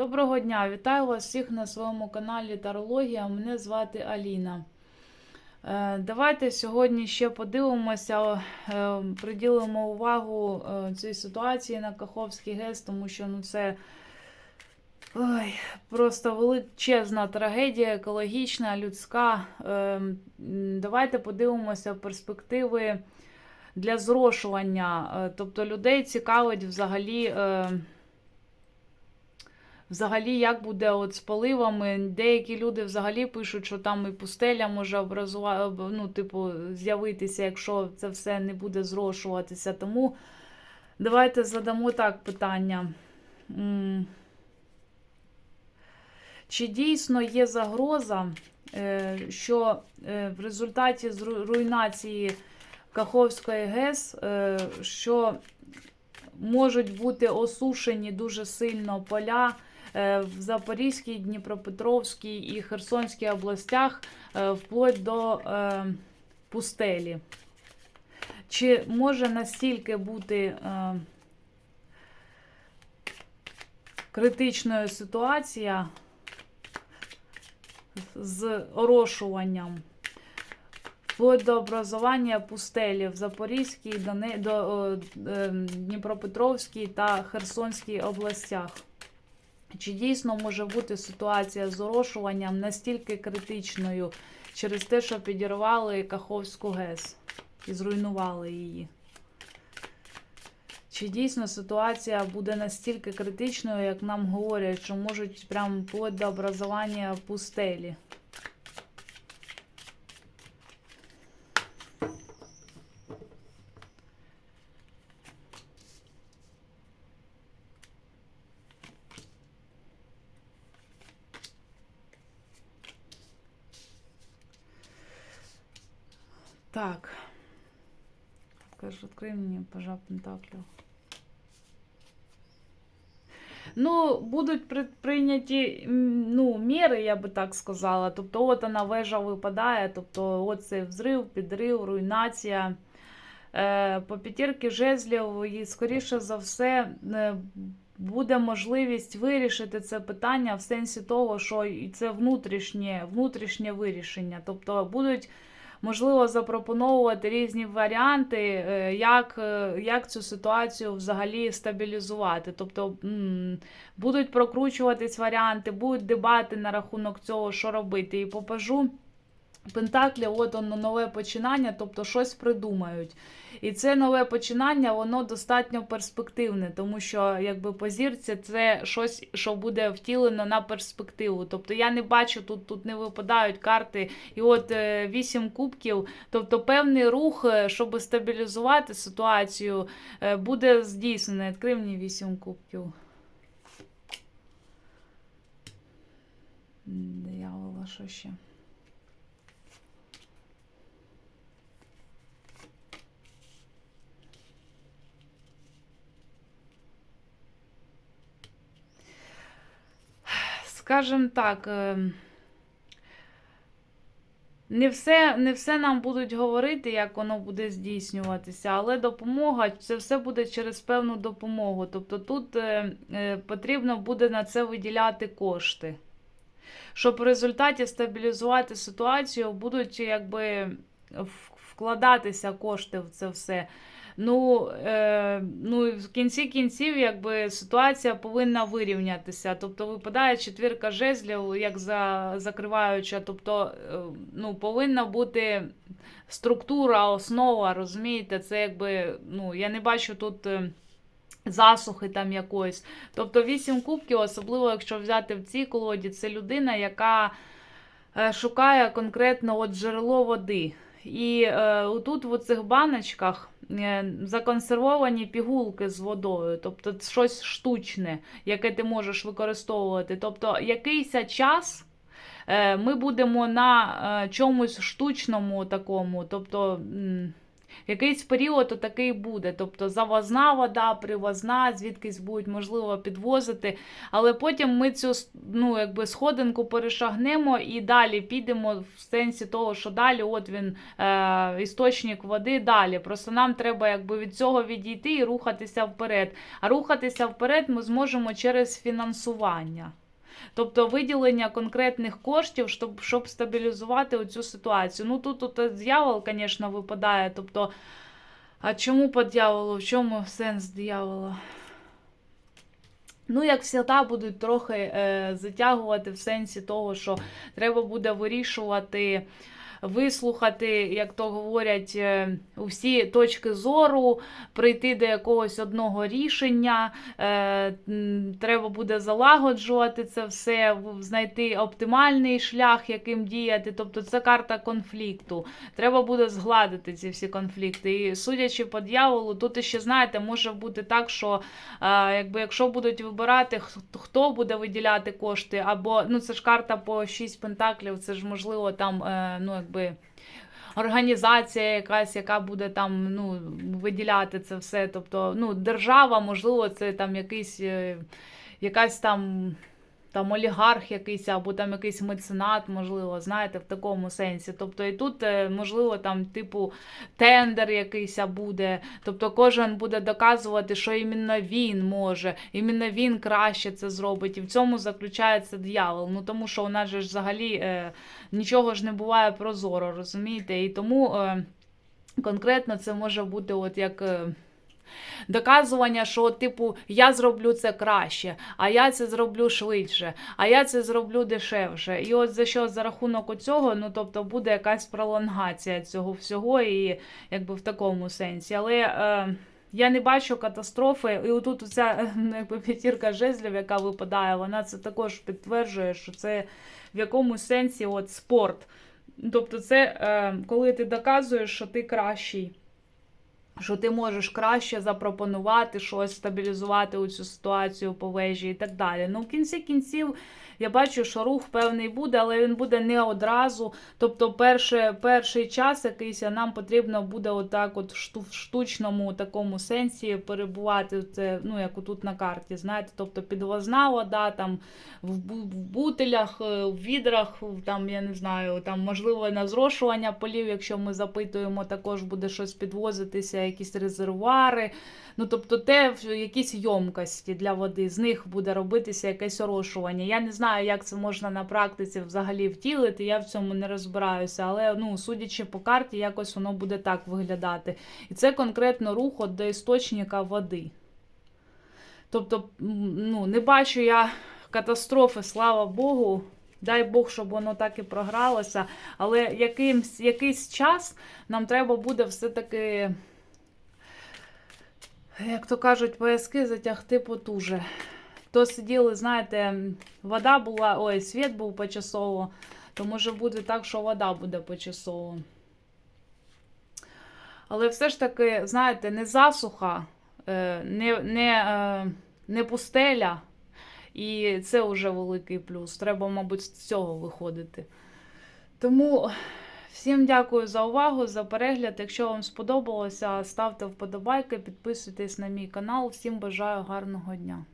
Доброго дня! Вітаю вас всіх на своєму каналі Тарологія. Мене звати Аліна. Е, Давайте сьогодні ще подивимося, е, приділимо увагу е, цій ситуації на Каховський ГЕС, тому що ну, це ой, просто величезна трагедія, екологічна, людська. Давайте подивимося перспективи для зрошування. Тобто людей цікавить взагалі. Взагалі, як буде от з поливами? Деякі люди взагалі пишуть, що там і пустеля може образувати, ну, типу, з'явитися, якщо це все не буде зрошуватися. Тому давайте задамо так питання. Чи дійсно є загроза, е, що е, в результаті руйнації Каховської ГЕС, е, що можуть бути осушені дуже сильно поля в Запорізькій, Дніпропетровській і Херсонській областях е, вплоть до е, пустелі. Чи може настільки бути е, критичною ситуація з орошуванням? Вплоть до образування пустелі в Запорізькій, Доне... до, е, Дніпропетровській та Херсонській областях. Чи дійсно може бути ситуація з орошуванням настільки критичною через те, що підірвали Каховську ГЕС і зруйнували її? Чи дійсно ситуація буде настільки критичною, як нам говорять, що можуть прям вплоть до образування пустелі? Так. Скажи, открой мне, пожалуйста, Пентаклів. Ну, будуть прийняті ну, міри, я би так сказала. Тобто, от вона вежа випадає, тобто, от цей взрив, підрив, руйнація. Е, по п'ятірки жезлів, і, скоріше за все, е, буде можливість вирішити це питання в сенсі того, що це внутрішнє, внутрішнє вирішення. Тобто будуть можливо запропоновувати різні варіанти, е, як, е, як цю ситуацію взагалі стабілізувати. Тобто будуть прокручуватись варіанти, будуть дебати на рахунок цього, що робити. І попажу. Пентаклі, от воно нове починання, тобто щось придумають. І це нове починання, воно достатньо перспективне, тому що якби по зірці це щось, що буде втілено на перспективу. Тобто я не бачу, тут тут не випадають карти. І от е, вісім кубків, тобто певний рух, е, щоб стабілізувати ситуацію, е, буде здійснений. Відкрив мені вісім кубків. Диявола, що ще? Скажем так, е, не все, не все нам будуть говорити, як воно буде здійснюватися, але допомога це все буде через певну допомогу. Тобто тут е, е, потрібно буде на це виділяти кошти. Щоб в результаті стабілізувати ситуацію, будуть якби вкладатися кошти в це все. Ну, е, ну в кінці кінців, якби ситуація повинна вирівнятися. Тобто випадає четвірка жезлів, як за, закриваюча. Тобто, е, ну, повинна бути структура, основа, розумієте? Це якби, ну, я не бачу тут. е, Засухи там якоїсь. Тобто вісім кубків, особливо якщо взяти в цій колоді, це людина, яка е, шукає конкретно от джерело води. І е, тут в цих баночках е, законсервовані пігулки з водою, тобто щось штучне, яке ти можеш використовувати. Тобто якийсь час е, ми будемо на е, чомусь штучному такому, тобто. Якийсь період такий буде, тобто завозна вода, привозна, звідкись будуть можливо підвозити. Але потім ми цю ну, якби сходинку перешагнемо і далі підемо в сенсі того, що далі от він е, істочник води далі. Просто нам треба якби від цього відійти і рухатися вперед. А рухатися вперед ми зможемо через фінансування. Тобто виділення конкретних коштів, щоб щоб стабілізувати оцю ситуацію. Ну тут, тут дьявол, звісно, випадає. Тобто, а чому по дьяволу? В чому сенс дьявола? Ну, як завжди, будуть трохи е, затягувати в сенсі того, що треба буде вирішувати, вислухати, як то говорять, е, усі точки зору, прийти до якогось одного рішення. Е, треба буде залагоджувати це все, знайти оптимальний шлях, яким діяти. Тобто це карта конфлікту. Треба буде згладити ці всі конфлікти. І судячи по дьяволу, тут ще знаєте, може бути так, що якби якщо будуть вибирати, хто буде виділяти кошти, або ну це ж карта по 6 пентаклів, це ж можливо там, е, ну якби. Організація якась, яка буде там ну, виділяти це все. Тобто, ну, держава, можливо, це там якийсь, е, якась там, там олігарх якийсь, або там якийсь меценат, можливо, знаєте, в такому сенсі. Тобто, і тут, е, можливо, там, типу, тендер якийсь буде. Тобто кожен буде доказувати, що іменно він може, іменно він краще це зробить. І в цьому заключається диявол. Ну тому що у нас же ж взагалі е, нічого ж не буває прозоро, розумієте? І тому е, конкретно це може бути от як. Е, Доказування, що, типу, я зроблю це краще, а я це зроблю швидше, а я це зроблю дешевше. І от за що за рахунок цього, ну тобто буде якась пролонгація цього всього, і якби в такому сенсі. Але е, я не бачу катастрофи. І отут ця е, ну, п'ятірка жезлів, яка випадає, вона це також підтверджує, що це в якомусь сенсі от спорт. Тобто, це е, коли ти доказуєш, що ти кращий. Що ти можеш краще запропонувати щось, стабілізувати у цю ситуацію по вежі і так далі. Ну, в кінці кінців я бачу, що рух певний буде, але він буде не одразу. Тобто, перше, перший час якийсь нам потрібно буде отак, от в штучному такому сенсі перебувати. Це ну як отут на карті. Знаєте, тобто підвозна вода, там в бутилях, е, в відрах, там я не знаю, там можливо на зрошування полів, якщо ми запитуємо, також буде щось підвозитися, якісь резервуари. Ну, тобто, те, якісь йомкості для води, з них буде робитися якесь орошування. Я не знаю, як це можна на практиці взагалі втілити, я в цьому не розбираюся, але ну, судячи по карті, якось воно буде так виглядати. І це конкретно рух от до істочника води. Тобто, ну, не бачу я катастрофи, слава Богу. Дай Бог, щоб воно так і програлося. Але якимсь, якийсь час нам треба буде все-таки, як то кажуть, пояски затягти потуже. То сиділи, знаєте, вода була, ой, світ був почасово, то може бути так, що вода буде почасово. Але все ж таки, знаєте, не засуха, е, не, не, е, не пустеля. І це вже великий плюс. Треба, мабуть, з цього виходити. Тому всім дякую за увагу, за перегляд. Якщо вам сподобалося, ставте вподобайки, підписуйтесь на мій канал. Всім бажаю гарного дня.